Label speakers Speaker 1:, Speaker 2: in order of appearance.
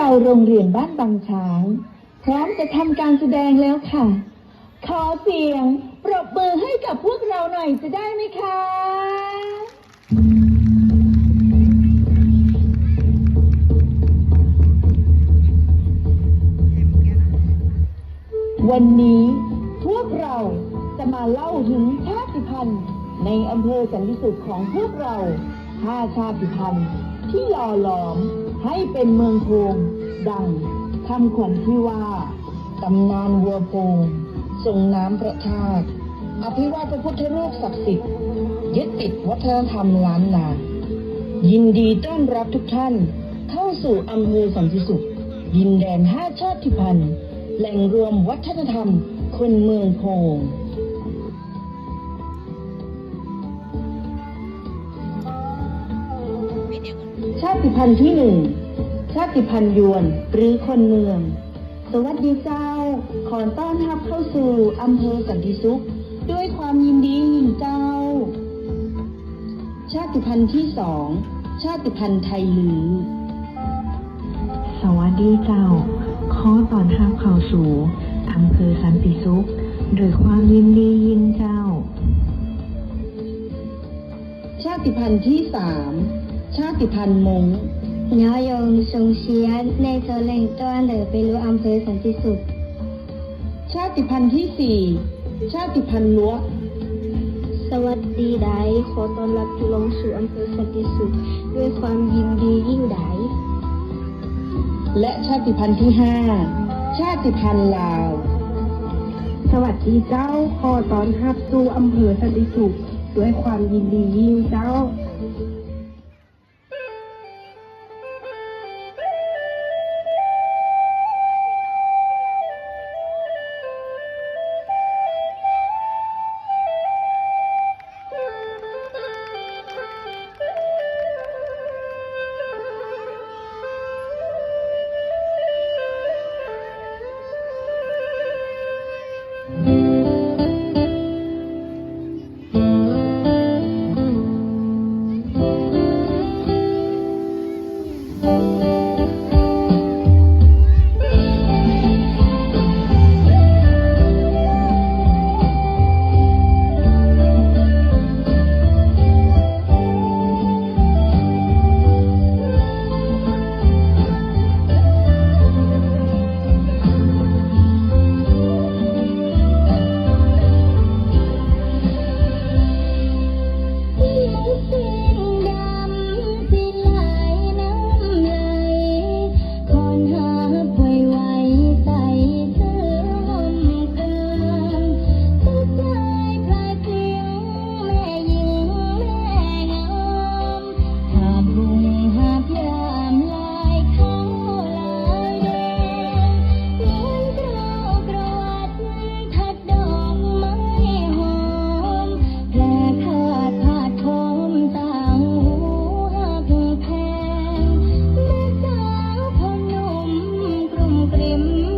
Speaker 1: เราโรงเรียนบ้านบางช้าง พร้อมจะทำการแสดงแล้วค่ะ ขอเสียงปรบมือให้กับพวกเราหน่อยจะได้ไหมคะวันนี้พวกเราจะมาเล่าถึงชาติพันธุ์ในอำเภอสันติสุขของพวกเราห้าชาติพันธุ์ที่หล่อหลอม ให้เป็นเมืองโพงดังคำขวัญที่ว่าตำนานวัวโพงทรงน้ำประทาตอภิวาทพระพุทธรูปศักดิ์สิทธิ์ยึดติดวัฒนธรรมล้านนายินดีต้อนรับทุกท่าน เข้าสู่อำเภอสันติสุข ดินแดนห้าชาติพันธุ์ แหล่งรวมวัฒนธรรมคนเมืองโพงาติพันธุ์ที่หนึ่งชาติพันธุ์ยวนหรือคนเมือง สวัสดีเจ้า ขอต้อนรับเข้าสู่อำเภอสันติสุข ด้วยความยินดียิ่งเจ้า ชาติพันธุ์ที่สองชาติพันธุ์ไทยลือ
Speaker 2: สวัสดีเจ้า ขอตอนรับเข้าสู่อำเภอสันติสุขโดวยความยินดียิ่งเจ้า
Speaker 1: ชาติพันธุ์ที่สาม ชาติพันธุ์มง
Speaker 3: 鸟有首先内则领端的北路安培สันติสุข
Speaker 1: ชาติพันธุ์ที่สี่ ชาติพันธุ์ลัว
Speaker 3: สวัสดีไดขอต้อนรับทุกลงสู่อำเภอสันติสุข ด้วยความยินดียิ่งใด
Speaker 1: และชาติพันธุ์ที่ห้า ชาติพันธุ์ลาว
Speaker 4: สวัสดีเจ้า ขอต้อนรับสู่อำเภอสันติสุขด้วยความยินดียิ่งเจ้า ും